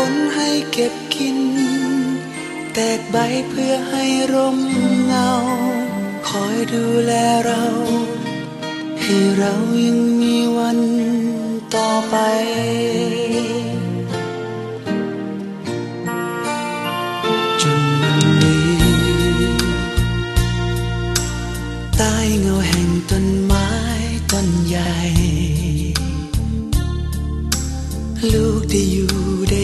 ผลให้เก็บกิน แตกใบเพื่อให้ร่มเงา คอยดูแลเรา ให้เรายังมีวันต่อไปจนวันนี้ใต้เงาแห่งต้นไม้ต้นใหญ่ ลูกได้อยู่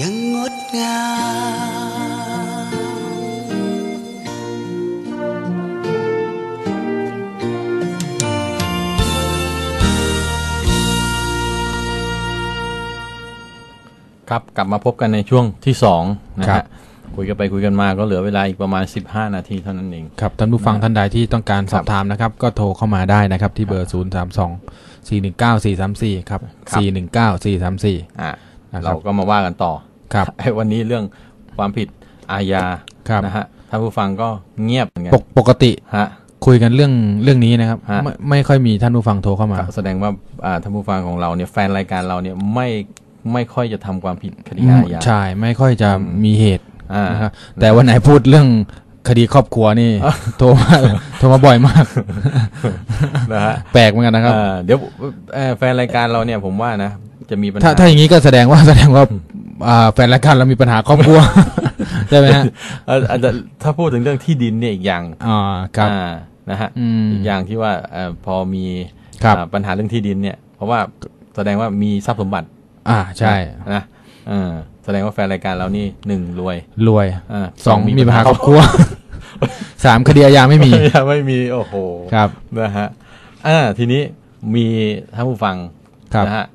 ยังงดงามครับกลับมาพบกันในช่วงที่สองนะครัฮะบ คุยกันไปคุยกันมาก็เหลือเวลาอีกประมาณ 15 นาทีเท่านั้นเอง ครับท่านผู้ฟังท่านใดที่ต้องการสอบถามนะครับ ก็โทรเข้ามาได้นะครับ ที่เบอร์ 0 3 2 4 1 9 4 3 4 ครับ ครับ 4 1 9 4 3 4 อะนะครับ เราก็มาว่ากันต่อ ครับไอ้วันนี้เรื่องความผิดอาญาครับนะฮะท่านผู้ฟังก็เงียบเหมือนกันปกปกติฮะคุยกันเรื่องเรื่องนี้นะครับฮะไม่ไม่ค่อยมีท่านผู้ฟังโทรเข้ามา แสดงว่าอ่าท่านผู้ฟังของเราเนี่ยแฟนรายการเราเนี่ยไม่ไม่ค่อยจะทำความผิดคดีอืมอาญาใช่ไม่ค่อยจะมีเหตุอ่านะครับแต่วันไหนพูดเรื่องคดีครอบครัวนี่ โทรมาโทรมาบ่อยมากนะฮะแปลกเหมือนกันนะครับอ่าเดี๋ยวเอ่อแฟนรายการเราเนี่ยผมว่านะจะมีปัญหาถ้าถ้าอย่างนี้ก็แสดงว่าแสดงว่าอ่า แฟนรายการเรามีปัญหาครอบครัวใช่ไหมฮะเอ่ออาจจะถ้าพูดถึงเรื่องที่ดินเนี่ยอีกอย่างอ่าครับอ่านะฮะอืมอีกอย่างที่ว่าเอ่อพอมีครับอ่าปัญหาเรื่องที่ดินเนี่ย เพราะว่าแสดงว่ามีทรัพย์สมบัติ อ่าใช่นะเออแสดงว่าแฟนรายการเรานี่หนึ่งรวยรวยอ่าสองมีปัญหาครอบครัวสามคดีอาญาไม่มียังไม่มีโอ้โหครับนะฮะอ่าทีนี้มีท่านผู้ฟังครับนะฮะ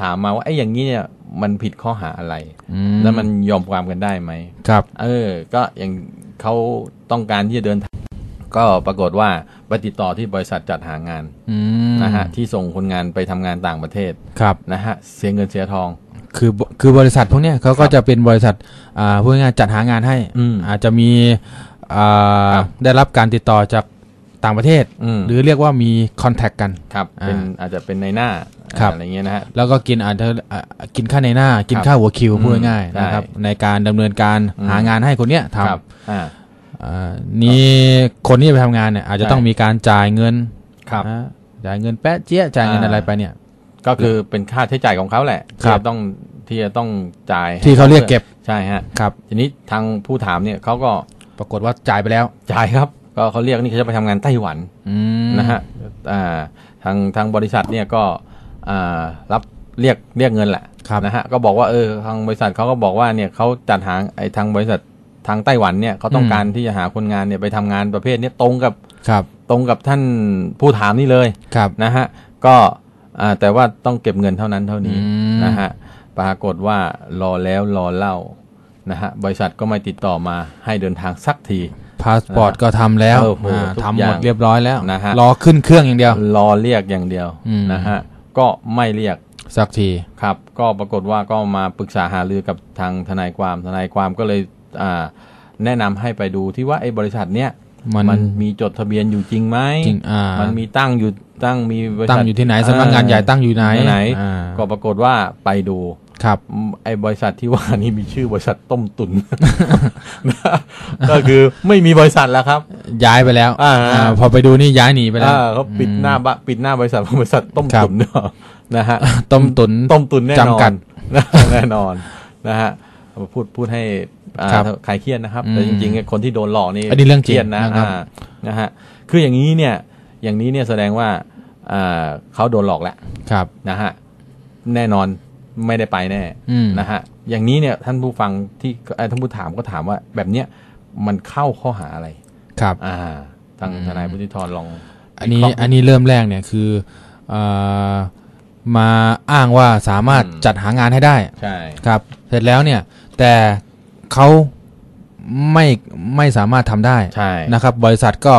ถามมาว่าไอ้อย่างนี้เนี่ย มันผิดข้อหาอะไรอืมแล้วมันยอมความกันได้ไหมครับ เออ ก็อย่างเขาต้องการที่จะเดินทางก็ปรากฏว่าไปติดต่อที่บริษัทจัดหางานอืมนะฮะที่ส่งคนงานไปทำงานต่างประเทศครับนะฮะเสียเงินเสียทองคือคือบริษัทพวกเนี้ยเขาก็จะเป็นบริษัทอ่าพูดง่ายๆจัดหางานให้อืมอาจจะมีอ่าครับได้รับการติดต่อจาก ต่างประเทศอืมหรือเรียกว่ามีคอนแทคกันครับเป็นอ่าอาจจะเป็นในหน้าครับอะไรเงี้ยนะฮะแล้วก็กินอาจจะอ่ากินค่าในหน้า กินครับค่าหัวคิวอืมพูดง่ายๆใช่นะครับ ในการดำเนินการอืมหางานให้คนเนี้ยทครับอ่าำอ่านี่คนที่จะไปทำงานเนี่ยอาจจะใช่ต้องมีการจ่ายเงินครับอ่าจ่ายเงินแป๊ะเจี๊ยะจ่ายเงินอ่าอะไรไปเนี่ย ก็คือเป็นค่าใช้จ่ายของเขาแหละครัที่บจะต้องที่จะต้องจ่ายให้ที่เขาเรียกเก็บใช่ฮะครับ ทีนี้ทางผู้ถามเนี่ยเขาก็ปรากฏว่าจ่ายไปแล้ว จ่ายครับ ก็เขาเรียกนี่เขาจะไปทำงานไต้หวันอืมนะฮะอ่าทางทางบริษัทเนี่ยก็อ่ารับเรียกเรียกเงินแหละครับนะฮะก็บอกว่าเออทางบริษัทเขาก็บอกว่าเนี่ยเขาจัดหาไอ้ทางบริษัททางไต้หวันเนี่ยเขาต้องการที่จะหาคนงานเนี่ยไปทำงานประเภทเนี้ยตรงกับครับ ตรงกับท่านผู้ถามนี่เลยครับนะฮะก็อ่าแต่ว่าต้องเก็บเงินเท่านั้นเท่านี้อืมนะฮะปรากฏว่ารอแล้วรอเล่านะฮะบริษัทก็ไม่ติดต่อมาให้เดินทางสักที พาสปอร์ตก็ทำแล้วโอ้โหอ่าทุกทำอหย่ามงดเรียบร้อยแล้วนะฮะรอขึ้นเครื่องอย่างเดียว รอเรียกอย่างเดียวอืมนะฮะก็ไม่เรียกสักทีครับ ก็ปรากฏว่าก็มาปรึกษาหารือกับทางทนายความทนายความก็เลยอ่าแนะนำให้ไปดูที่ว่าไอ้บริษัทเนี้ยมันมันมีจดทะเบียนอยู่จริงไหมจริงอ่ามันมีตั้งอยู่ตั้งมีบริษัทตั้งอยู่ที่ไหนสำนักงานใหญ่ตั้งอยู่ไหนไหนอ่าก็ปรากฏว่าไปดู ครับอืมไอ้บริษัทที่ว่านี่มีชื่อบริษัทต้มตุน ก็คือไม่มีบริษัทแล้วครับ ย้ายไปแล้วอ่าอ่าพอไปดูนี่ย้ายหนีไปแล้วอ่าเขาปิดหน้าบะปิดหน้าบริษัทบริษัทต้มครับตุนเนอะนะฮะต้มตุนต้มตุนแน่นอนจำกัดนะแน่นอนนะฮะพูดพูดให้อ่าครับคลายเครียดนะครับอืมแต่จริงๆเนี่ยคนที่โดนหลอกนี่อันนี้เรื่องจริงคยดนะนะครับอ่านะฮะคืออย่างนี้เนี่ย อย่างนี้เนี่ยแสดงว่าอ่าเขาโดนหลอกแล้วครับนะฮะแน่นอน ไม่ได้ไปแน่อืมนะฮะอย่างนี้เนี่ยท่านผู้ฟังที่เอ่อท่านผู้ถามก็ถามว่าแบบเนี้ยมันเข้าข้อหาอะไรครับ อ่าทางทนายพุทธิธรลอง อันนี้วิเคราะห์อันนี้เริ่มแรกเนี่ยคือเอ่อมาอ้างว่าสามารถอืมจัดหางานให้ได้ใช่ครับ เสร็จแล้วเนี่ย แต่เขา ไม่ไม่สามารถทำได้ใช่นะครับ บริษัทก็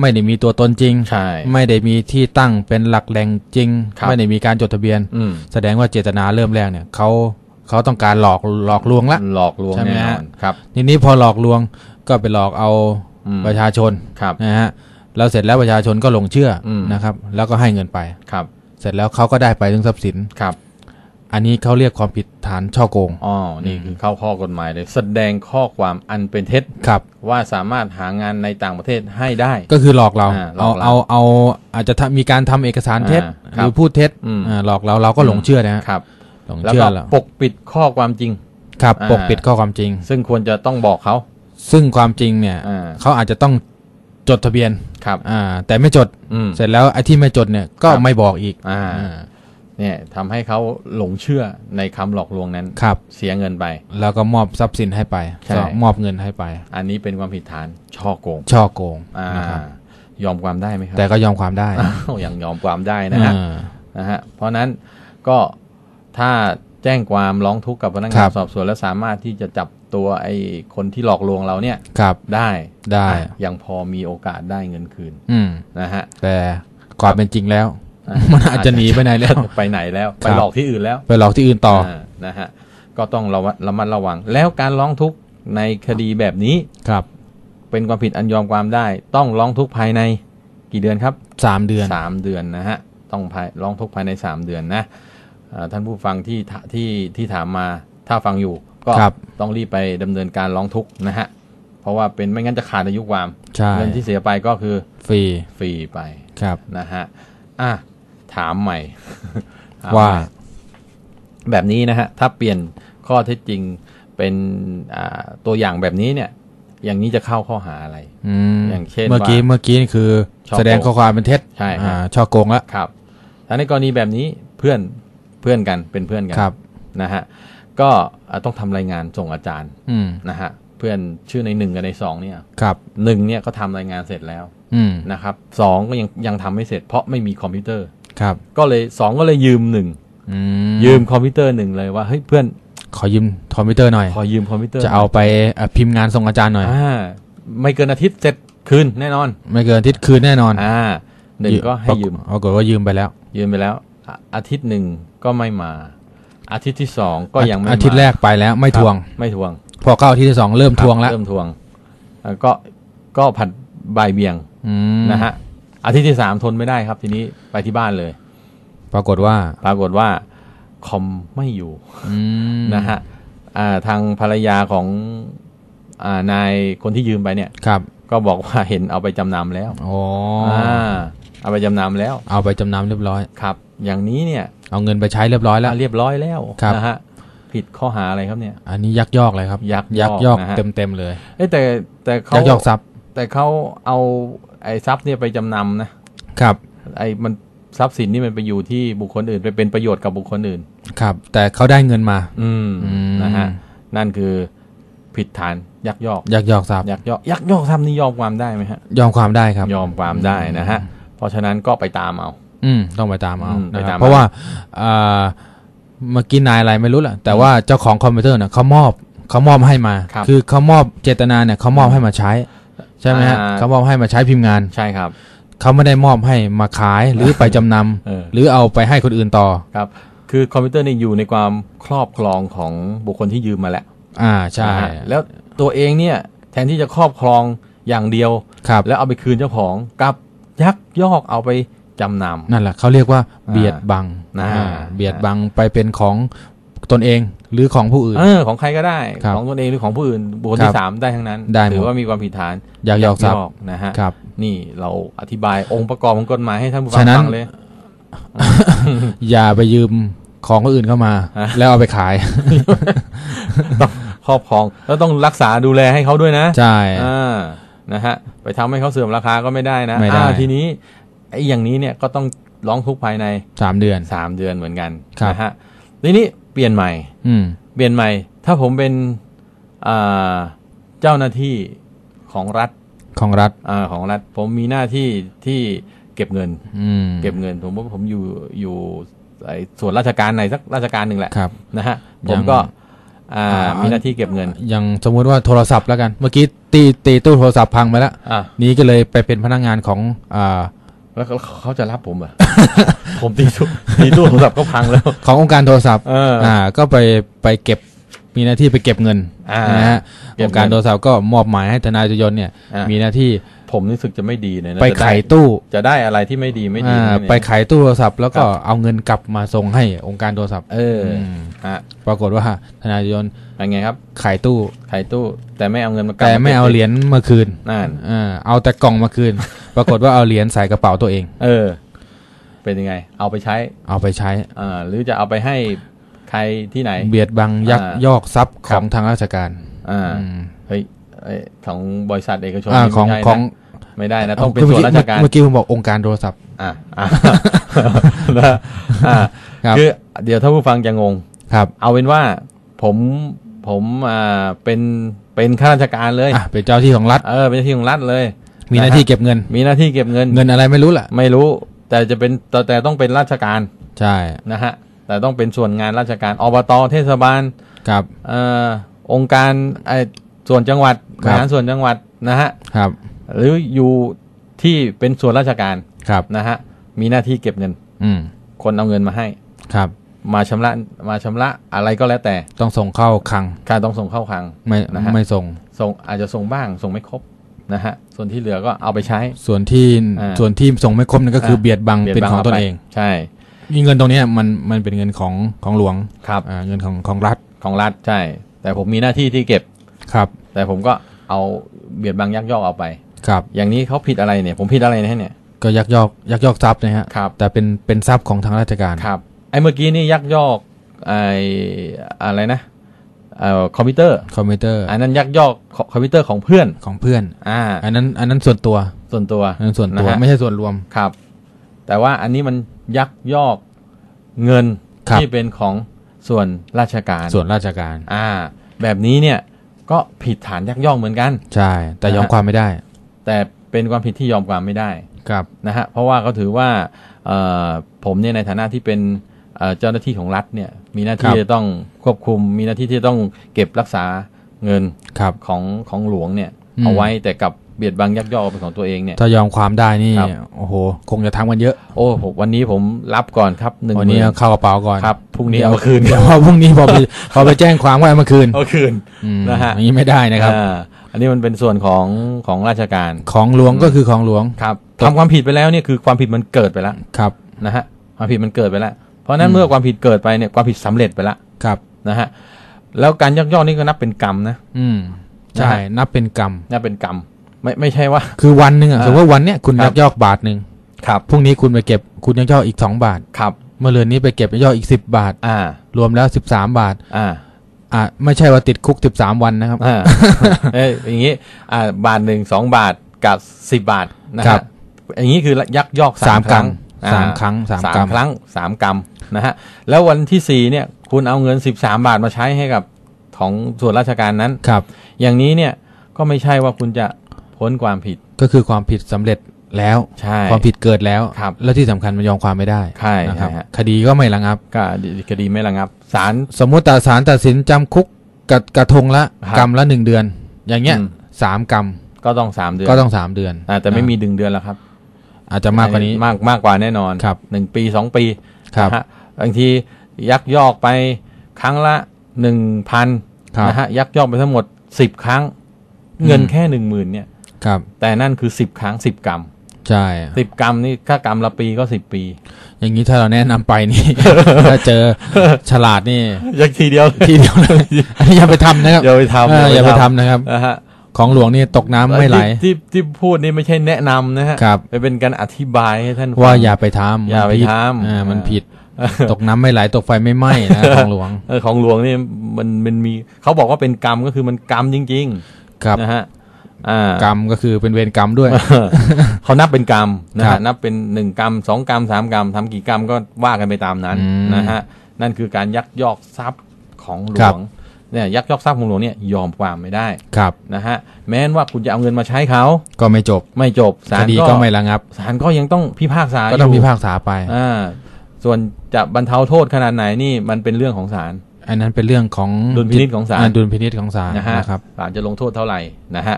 ไม่ได้มีตัวตนจริงใช่ไม่ได้มีที่ตั้งเป็นหลักแหล่งจริงครับไม่ได้มีการจดทะเบียนอืมแสดงว่าเจตนาเริ่มแรกเนี่ยเขาเขาต้องการหลอกหลอกลวงละหลอกลวงใช่ไหมแน่นฮะอนครับทีนี้พอหลอกลวงก็ไปหลอกเอาอืมประชาชนครับนะฮะแล้วเสร็จแล้วประชาชนก็หลงเชื่ออมนะครับ แล้วก็ให้เงินไปครับ เสร็จแล้วเขาก็ได้ไปถึงทรัพย์สินครับ อันนี้เขาเรียกความผิดฐานช่อโกงอ๋อนี่คือเข้าข้อกฎหมายเลยแสดงข้อความอันเป็นเท็จครับว่าสามารถหางานในต่างประเทศให้ได้ ก็คือหลอกเราอ่าหลเอาอกเราเอาเอาอาจจะทำมีการทำเอกสารเท็จอ่าหครับรือพูดเท็จอืมอ่าหลอกเราเราก็หลงเชื่อนะฮะครับหลงแล้วเชื่อก็แล้วปกปิดข้อความจริง ครับอ่าปกปิดข้อความจริง ซึ่งควรจะต้องบอกเขา ซึ่งความจริงเนี่ยอ่าเขาอาจจะต้องจดทะเบียนครับ อ่า แต่ไม่จดอืมเสร็จแล้วไอ้ที่ไม่จดเนี่ยก็ครับไม่บอกอีก อ่าอ่า เนี่ยทำให้เขาหลงเชื่อในคำหลอกลวงนั้นครับ เสียเงินไป แล้วก็มอบทรัพย์สินให้ไปใช่ก็มอบเงินให้ไป อันนี้เป็นความผิดฐานช่อโกงช่อโกงอ่านะครับยอมความได้ไหมครับแต่ก็ยอมความได้อ้าวยังยอมความได้นะฮะอ่านะฮะเพราะนั้นก็ถ้าแจ้งความร้องทุกข์กับพนักคงารันบสอบสวนแล้วสามารถที่จะจับตัวไอ้คนที่หลอกลวงเราเนี่ยครับได้ได้อะยังพอมีโอกาสได้เงินคืนอืมนะฮะแต่ความเป็นจริงแล้วอะ มันอาจจะหนีไปไหนแล้วไปไหนแล้ว ไปครับหลอกที่อื่นแล้ว ไปหลอกที่อื่นต่อานะฮะก็ต้องระวัดระมัดระวัง แล้วการร้องทุกข์ในคดีแบบนี้ครับ เป็นความผิดอันยอมความได้ ต้องร้องทุกข์ภายในกี่เดือนครับสามเดือนสามเดือนนะฮะต้องภายร้องทุกข์ภายในสามเดือนนะอ่าท่านผู้ฟังที่ถที่ที่ถามมาถ้าฟังอยู่ ก็ครับต้องรีบไปดำเนินการร้องทุกข์นะฮะเพราะว่าเป็นไม่งั้นจะขาดอายุความใช่เงินที่เสียไปก็คือฟรีฟรีไปครับนะฮะอะ ถามใหม่ถมว่าใหม่แบบนี้นะฮะ ถ้าเปลี่ยนข้อเท็จจริงเป็นอ่าตัวอย่างแบบนี้เนี่ย อย่างนี้จะเข้าข้อหาอะไรอืมอย่างเช่นเมื่อกี้ว่าเมื่อกี้นี่คือช่อโกงแสดงข้อความเป็นเท็จใช่ครับอ่าช่อโกงแล้วครับถ้าในกรณีแบบนี้เพื่อนเพื่อนกันเป็นเพื่อนกันครับนะฮะก็อ่าต้องทำรายงานส่งอาจารย์อืมนะฮะเพื่อนชื่อในหนึ่งกับในสองเนี่ยครับหนึ่งเนี่ยก็ทำรายงานเสร็จแล้วอืมนะครับสองก็ยังยังทำไม่เสร็จเพราะไม่มีคอมพิวเตอร์ ครับ ก็เลยสองก็เลยยืมหนึ่งอืยืมคอมพิวเตอร์หนึ่งเลยว่าเฮ้ยเพื่อนขอยืมคอมพิวเตอร์หน่อย ขอยืมคอมพิวเตอร์จะเอาไปอะพิมพ์งานส่งอาจารย์หน่อย อ่าไม่เกินอาทิตย์เสร็จคืนแน่นอนไม่เกินอาทิตย์คืนแน่นอนอ่าหนึ่งก็ให้ยืม ปรากฏว่ายืมไปแล้วยืมไปแล้วอะอาทิตย์หนึ่งก็ไม่มา อาทิตย์ที่สองก็ยังไม่มาอาทิตย์แรกไปแล้วไม่ทวง ครับไม่ทวงพอเข้าอาทิตย์ที่สองเริ่มทวงแล้วเริ่มทวงแล้วก็ก็ผัดใบายเบียงอืมนะฮะ อาทิตย์ที่สามทนไม่ได้ครับ ทีนี้ไปที่บ้านเลย ปรากฏว่าปรากฏว่าคอมไม่อยู่อืมนะฮะอ่าทางภรรยาของอ่านายคนที่ยืมไปเนี่ยครับ ก็บอกว่าเห็นเอาไปจำนำแล้วอ๋ออ่าเอาไปจำนำแล้ว เอาไปจำนำเรียบร้อยครับ อย่างนี้เนี่ย เอาเงินไปใช้เรียบร้อยแล้วเรียบร้อยแล้วครับนะฮะผิดข้อหาอะไรครับเนี่ย อันนี้ยักยอกเลยครับ ยักยอกยักยอกนะฮะเต็มเต็มๆเลยเอ้ยแต่แต่เขายักยอกทรัพย์ แต่เขาเอา ไอ้ทรัพย์เนี่ยไปจำนำนะครับ ไอ้มันทรัพย์สินนี่มันไปอยู่ที่บุคคลอื่น ไปเป็นประโยชน์กับบุคคลอื่น ครับ แต่เขาได้เงินมา อืมอืมนะฮะนั่นคือผิดฐานยักยอกยักยอกทรัพย์ยักยอกยักยอกทำนี่ยอมความได้ไหมฮะ ยอมความได้ครับ ยอมความได้นะฮะ เพราะฉะนั้นก็ไปตามเอา อืมต้องไปตามเอาอืมนะไปคตารับมเพราะว่าอ่าเมื่อกี้นายอะไรไม่รู้แหละแต่ว่าเจ้าของคอมพิวเตอร์เนี่ยเขามอบเขามอบให้มาครับอเขามอบเจตนาเนี่ยเขามอบให้มาใช้ ใช่ไหมฮะอ่าเขามอบให้มาใช้พิมพ์งานใช่ครับเขาไม่ได้มอบให้มาขายหรือไปจำนเออำหรือเอาไปให้คนอื่นต่อครับ คือคอมพิวเตอร์นี่อยู่ในความครอบครองของบุคคลที่ยืมมาแล้ว อ่าใช่นะฮะแล้วตัวเองเนี่ยแทนที่จะครอบครองอย่างเดียวครับแล้วเอาไปคืนเจ้าของกลับยักยอกเอาไปจำนำนั่นแหละเขาเรียกว่าเบียดบังอ่าอ่าเบียดบังไปเป็นของ ตนเองหรือของผู้อื่นเออของใครก็ได้ครับของตนเองหรือของผู้อื่นบุคคลครัที่บสามได้ทั้งนั้นได้หมดถือว่ามีความผิดฐานยักยอกทรัพย์นะฮะครับนี่เราอธิบายองค์ประกอบของกฎหมายให้ท่านผู้ฟังฉะนั้นฟังเลย อย่าไปยืมของคนอื่นเข้ามาฮะแล้วเอาไปขายต้องครอบครองแล้วต้องรักษาดูแลให้เขาด้วยนะใช่อ่านะฮะไปทำให้เขาเสื่อมราคาก็ไม่ได้นะไม่ได้อ่าทีนี้ไอ้อย่างนี้เนี่ยก็ต้องร้องทุกข์ภายในสามเดือนสามเดือนเหมือนกันครับนะฮะทีนี้ เปลี่ยนใหม่ อืม เปลี่ยนใหม่ ถ้าผมเป็นอ่าเจ้าหน้าที่ของรัฐของรัฐอ่าของรัฐ ผมมีหน้าที่ที่เก็บเงิน อืมเก็บเงิน ผมว่าผมอยู่อยู่ไอ้ส่วนราชการไหนสักราชการหนึ่งแหละครับนะฮะผยัมงก็อ่าอ่ามีมีหน้าที่เก็บเงิน อย่างสมมุติว่าโทรศัพท์แล้วกัน เมื่อกี้ตีตีตู้โทรศัพท์พังไปแล้วอ่านี้ก็เลยไปเป็นพนักงานของอ่า แล้วเขาเขาจะรับผมเหรอผมตีตู้ตีตู้โทรศัพท์ก็พังแล้ว ขององค์การโทรศัพท์เอออ่า ก็ไปไปเก็บมีหน้าที่ไปเก็บเงินอ่านะฮะเก็อบงเงินค์การโทรศัพท์ก็มอบหมายให้ทนายยนต์เนี่ยอ่ามีหน้าที่ผมรู้สึกจะไม่ดีเลยนะไปจะไขด้ตู้จะได้อะไรที่ไม่ดีไม่ดีอ่านะเนี่ยไปไขตู้โทรศัพท์แล้วก็ครับเอาเงินกลับมาส่งให้องค์การโทรศัพท์ เอออมฮะปรากฏว่าทนายยนต์ เป็นไงครับไขตู้ ขายตู้ แต่ไม่เอาเงินมากลับแต่ไม่เอาเหรียญมาคืนนั่นอ่าเอาแต่กล่องมาคืน ปรากฏว่าเอาเหรียญใส่กระเป๋าตัวเอง เออ เป็นยังไง เอาไปใช้ เอาไปใช้อ่าหรือจะเอาไปให้ใครที่ไหน เบียดบังยักอ่ายอกทรัพย์คขรับองทางราชการอ่าอืมเฮ้ยเอ้ยของบริษัทเอกชนอ่านี่ของไม่ใช่นะของไม่ได้นะ ต้องเป็นมื่ส่วนราชการเมื่อกี้ผมบอกองค์การโทรศัพท์ อ่าอ่านะอ่าครับคือเดี๋ยวถ้าผู้ฟังจะงงครับ เอาเป็นว่าผม ผมอ่าเป็นเป็นข้าราชการเลยอะเป็นเจ้าที่ของรัฐ เออเป็นหน้าที่ของรัฐเลย มีหน้าที่เก็บเงิน มีหน้าที่เก็บเงิน เงินอะไรไม่รู้แหละไม่รู้ แต่จะเป็นแต่แต่ต้องเป็นราชการใช่นะฮะแต่ต้องเป็นส่วนงานราชการอบตเทศบาลครับเอ่อองค์การไอส่วนจังหวัดครับบริหารส่วนจังหวัดนะฮะครับ หรืออยู่ที่เป็นส่วนราชการครับนะฮะมีหน้าที่เก็บเงิน อืมคนเอาเงินมาให้ครับ มาชำระมาชำระอะไรก็แล้วแต่ต้องส่งเข้าคลังการต้องส่งเข้าคลังไม่นะฮะไม่ส่งส่งอาจจะส่งบ้างส่งไม่ครบนะฮะส่วนที่เหลือก็เอาไปใช้ ส่วนที่อ่าส่วนที่ส่งไม่ครบนั่นก็คือเบียดบังบียดเป็นบัของตนไปเอง ใช่นี่เงินตรงเนี้ยมันมันเป็นเงินของของหลวงครับอ่าเงินของของรัฐของรัฐใช่ แต่ผมมีหน้าที่ที่เก็บครับ แต่ผมก็เอาเบียดบังยักยอกเอาไปครับ อย่างนี้เขาผิดอะไรเนี่ย ผมผิดอะไรนะเนี่ยก็ยักยอกยักยอกทรัพย์นะฮะครับแต่เป็นเป็นทรัพย์ของทางราชการครับ ไอ้เมื่อกี้นี่ยักยอกไอ้อะไรนะเอ่อคอมพิวเตอร์คอมพิวเตอร์ อันนั้นยักยอกคอมพิวเตอร์ของเพื่อนของเพื่อน อ่า อันนั้น อันนั้นส่วนตัวส่วนตัวอันนั้นส่วนตัวนะฮะไม่ใช่ส่วนรวมครับ แต่ว่าอันนี้มันยักยอกเงินครับที่เป็นของส่วนราชการ ส่วนราชการ อ่า แบบนี้เนี่ยก็ผิดฐานยักยอกเหมือนกัน ใช่ แต่นะฮะยอมความไม่ได้ แต่เป็นความผิดที่ยอมความไม่ได้ ครับ นะฮะ เพราะว่าเขาถือว่าเอ่อผมเนี่ยในฐานะที่เป็น เอ่อเจ้าหน้าที่ของรัฐเนี่ยมีหน้าที่ครับจะต้องควบคุม มีหน้าที่ที่จะต้องเก็บรักษาเงินครับของของหลวงเนี่ยอืมเอาไว้แต่กับเบียดบังยักยอกเป็นของตัวเองเนี่ยถ้ายอมความได้นี่ครับโอ้โหคงจะทำกันเยอะ โอ้ผมวันนี้ผมรับก่อนครับหนึ่งวันนี้หมื่เอาเข้ากระเป๋าก่อนครับพรุ่งนี้เอามาคืนเดี๋ยวพรุ่งนี้พอไปพอไปแจ้งความว่าเอามาคืนเอาคืนอืมนะฮะอย่างนี้ไม่ได้นะครับอ่าอันนี้มันเป็นส่วนของของราชการของหลวงก็คือของหลวงครับทำความผิดไปแล้วเนี่ยคือความผิดมันเกิดไปแล้วครับนะฮะความผิดมันเกิดไปแล้ว เพราะฉะนั้นเมื่อความผิดเกิดไปเนี่ยความผิดสำเร็จไปแล้วครับนะฮะแล้วการยักยอกนี่ก็นับเป็นกรรมนะ อืมใช่นะฮะนับเป็นกรรมนับเป็นกรรม ไม่ไม่ใช่ว่า คือวันหนึ่งอะอ่าสมมติว่าวันเนี้ยคุณครับยักยอกบาทหนึ่งครับพรุ่งนี้คุณไปเก็บคุณยักยอกอีกสองบาทครับเมื่อเรือนนี้ไปเก็บยักยอกอีกสิบบาท อ่า รวมแล้วสิบสามบาท อ่าอ่าไม่ใช่ว่าติดคุกสิบสามวันนะครับอ่าเอ้ยอย่างนี้ อ่า บาทหนึ่งสองบาทกับสิบบาทนะครัฮะบอย่างนี้คือยักยอกสาสามมกครรรั้มง สามอ่ครั้งสามสามกรรมครั้งสามกรรมนะฮะแล้ววันที่สี่เนี่ยคุณเอาเงินสิบสามบาทมาใช้ให้กับของส่วนราชการนั้นครับ อย่างนี้เนี่ยก็ไม่ใช่ว่าคุณจะพ้นความผิดก็คือความผิดสำเร็จแล้วใช่ความผิดเกิดแล้วครับแล้วที่สำคัญมันยอมความไม่ได้ใช่นะครับใช่ฮะคดีก็ไม่ระงับก็คดีไม่ระงับศาลสมมุติตัดศาลตัดสินจำคุกกับกระทงละครับกรรมละหนึ่งเดือน อย่างเงี้ยอืมสามกรรมก็ต้องสามเดือนก็ต้องสามเดือนอ่าแต่ไม่นะมีดึงเดือนแล้วครับ อาจจะมากกว่านี้มากมากกว่าแน่นอนครับหนึ่งปีสองปีครับนะฮะบางทียักยอกไปครั้งละหนึ่งพันครับนะฮะยักยอกไปทั้งหมดสิบครั้งอืมเงินแค่หนึ่งหมื่นเนี่ยครับ แต่นั่นคือสิบครั้งสิบกรรมใช่สิบกรรมนี่ถ้ากรรมละปีก็สิบปี อย่างนี้ถ้าเราแนะนำไปนี่ถ้าเจอฉลาดนี่ยักทีเดียวทีเดียวเลยอันนี้อย่าไปทำนะครับอย่าไปทำเอออย่าไปทำนะครับนะฮะ ของหลวงนี่ตกน้ำไม่ไหลที่ที่ที่พูดนี่ไม่ใช่แนะนำนะฮะครับเป็นการอธิบายให้ท่านว่าฟังอย่าไปทำอย่าไปมันผิดทำอ่ามันอ่าผิด ตกน้ำไม่ไหลตกไฟไม่ไหม้นะของหลวงเออของหลวงนี่มันมันมีเขาบอกว่าเป็นกรรมก็คือมันกรรมจริงครับๆนะฮะอ่ากรรมก็คือเป็นเวรกรรมด้วยเขานับเป็นกรรมนะครัฮะบนับเป็นหนึ่งกรรมสองกรรมสามกรรมทำกี่กรรมก็ว่ากันไปตามนั้นอืมนะฮะนั่นคือการยักยอกทรัพย์ของหลครัวบง เนี่ยยักยอกทรัพย์ของหลวงเนี่ยยอมความไม่ได้ครับนะฮะแม้นว่าคุณจะเอาเงินมาใช้เขาก็ไม่จบไม่จบศาคลดีก็ก็ไม่ระงับศาลก็ยังต้องพิพากษาก็ต้องยู่พิพากษาไปอ่าส่วนจะบรรเทาโทษขนาดไหนนี่มันเป็นเรื่องของศาลอันนั้นเป็นเรื่องของดุลพินิจของศาลดุลพินิจของศาลนะฮะนะครับศาลจะลงโทษเท่าไหร่นะฮะ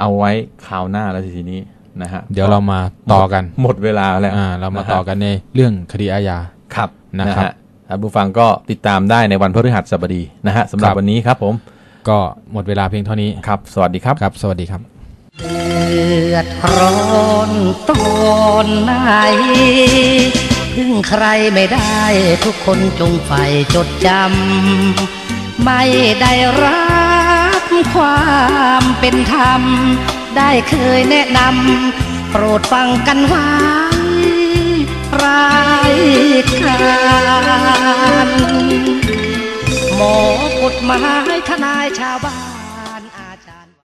เอาไว้คราวหน้าแล้วทีนี้นะฮะเดี๋ยวเรามาต่อกันหมดเวลาแล้วอ่าเรามานะฮะต่อกันในเรื่องคดีอาญาครับนะครับฮ ท่านผู้ฟังก็ติดตามได้ในวันพฤหัสบดีนะฮะสำหรับครับวันนี้ครับผม ก็หมดเวลาเพียงเท่านี้ครับ สวัสดีครับครับ สวัสดีครับเดือดร้อนตอนไหนพึ่งใครไม่ได้ทุกคนจงใฝ่จดจำไม่ได้รับความเป็นธรรม ได้เคยแนะนำโปรดฟังกันไว้ รายการหมอกฎหมายทนายชาวบ้าน